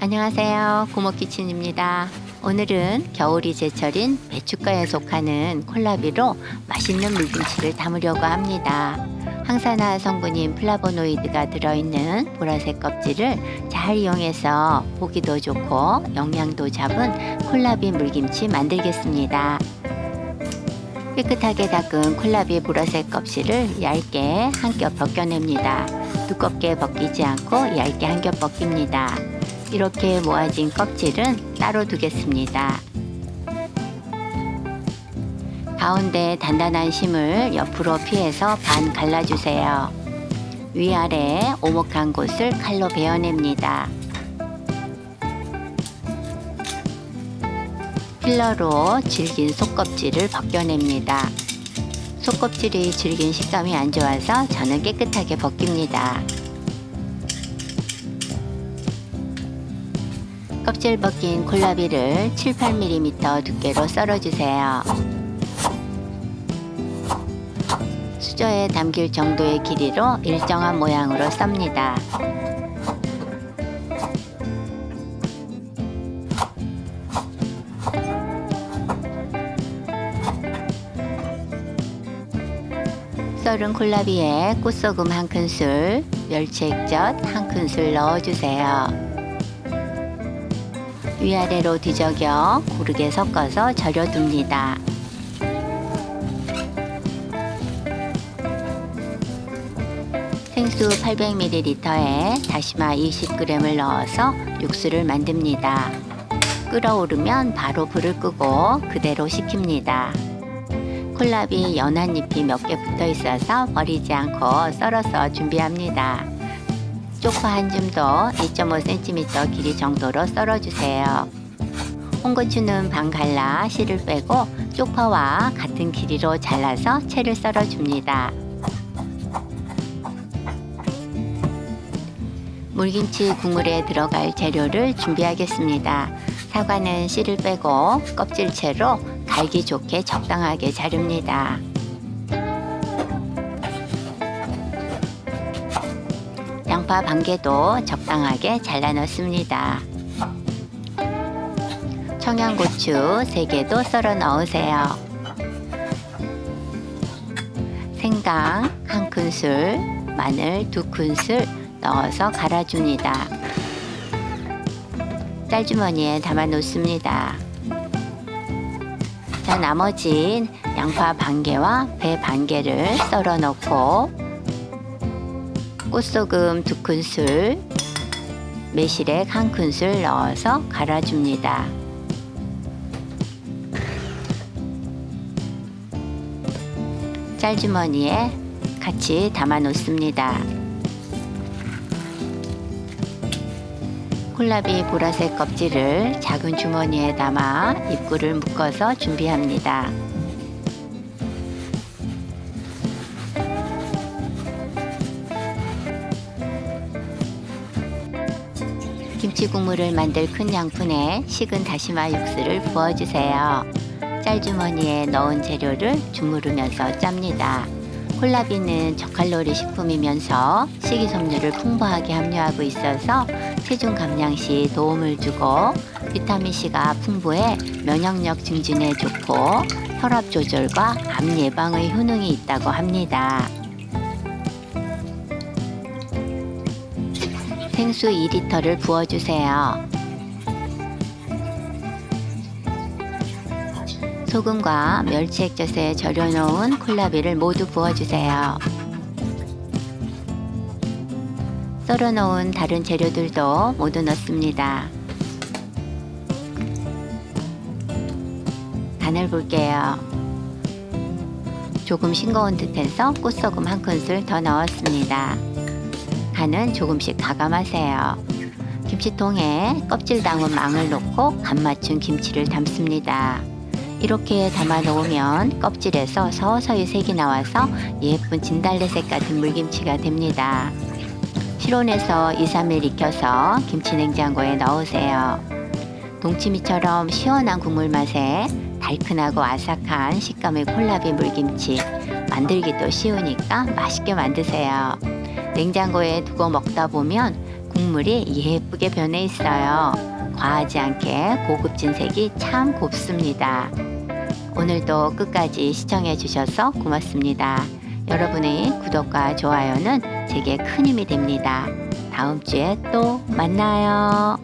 안녕하세요. 고모키친입니다. 오늘은 겨울이 제철인 배춧가에 속하는 콜라비로 맛있는 물김치를 담으려고 합니다. 항산화 성분인 플라보노이드가 들어있는 보라색 껍질을 잘 이용해서 보기도 좋고 영양도 잡은 콜라비 물김치 만들겠습니다. 깨끗하게 닦은 콜라비 보라색 껍질을 얇게 한 겹 벗겨냅니다. 두껍게 벗기지 않고 얇게 한 겹 벗깁니다. 이렇게 모아진 껍질은 따로 두겠습니다. 가운데 단단한 심을 옆으로 피해서 반 갈라주세요. 위아래 오목한 곳을 칼로 베어냅니다. 필러로 질긴 속껍질을 벗겨냅니다. 속껍질이 질긴 식감이 안 좋아서 저는 깨끗하게 벗깁니다. 껍질 벗긴 콜라비를 7, 8mm 두께로 썰어주세요. 수저에 담길 정도의 길이로 일정한 모양으로 썹니다. 썰은 콜라비에 꽃소금 한 큰술, 멸치액젓 한 큰술 넣어주세요. 위아래로 뒤적여 고르게 섞어서 절여둡니다. 생수 800ml에 다시마 20g을 넣어서 육수를 만듭니다. 끓어오르면 바로 불을 끄고 그대로 식힙니다. 콜라비 연한 잎이 몇 개 붙어 있어서 버리지 않고 썰어서 준비합니다. 쪽파 한 줌도 2.5cm 길이 정도로 썰어주세요. 홍고추는 반 갈라 씨를 빼고 쪽파와 같은 길이로 잘라서 채를 썰어줍니다. 물김치 국물에 들어갈 재료를 준비하겠습니다. 사과는 씨를 빼고 껍질채로 갈기 좋게 적당하게 자릅니다. 양파 반 개도 적당하게 잘라 넣습니다. 청양고추 3개도 썰어 넣으세요. 생강 한 큰술, 마늘 두 큰술 넣어서 갈아줍니다. 짤주머니에 담아 놓습니다. 자, 나머진 양파 반 개와 배 반 개를 썰어 넣고 꽃소금 두 큰술, 매실액 한 큰술 넣어서 갈아줍니다. 짤주머니에 같이 담아 놓습니다. 콜라비 보라색 껍질을 작은 주머니에 담아 입구를 묶어서 준비합니다. 김치 국물을 만들 큰 양푼에 식은 다시마 육수를 부어주세요. 짤주머니에 넣은 재료를 주무르면서 짭니다. 콜라비는 저칼로리 식품이면서 식이섬유를 풍부하게 함유하고 있어서 체중 감량 시 도움을 주고 비타민C가 풍부해 면역력 증진에 좋고 혈압 조절과 암 예방의 효능이 있다고 합니다. 생수 2리터를 부어주세요. 소금과 멸치 액젓에 절여놓은 콜라비를 모두 부어주세요. 썰어놓은 다른 재료들도 모두 넣습니다. 간을 볼게요. 조금 싱거운 듯해서 꽃소금 한 큰술 더 넣었습니다. 간은 조금씩 가감하세요. 김치통에 껍질 담은 망을 넣고 간 맞춘 김치를 담습니다. 이렇게 담아 놓으면 껍질에서 서서히 색이 나와서 예쁜 진달래색 같은 물김치가 됩니다. 실온에서 2, 3일 익혀서 김치 냉장고에 넣으세요. 동치미처럼 시원한 국물 맛에 달큰하고 아삭한 식감의 콜라비 물김치 만들기도 쉬우니까 맛있게 만드세요. 냉장고에 두고 먹다 보면 국물이 예쁘게 변해 있어요. 과하지 않게 고급진 색이 참 곱습니다. 오늘도 끝까지 시청해 주셔서 고맙습니다. 여러분의 구독과 좋아요는 제게 큰 힘이 됩니다. 다음 주에 또 만나요.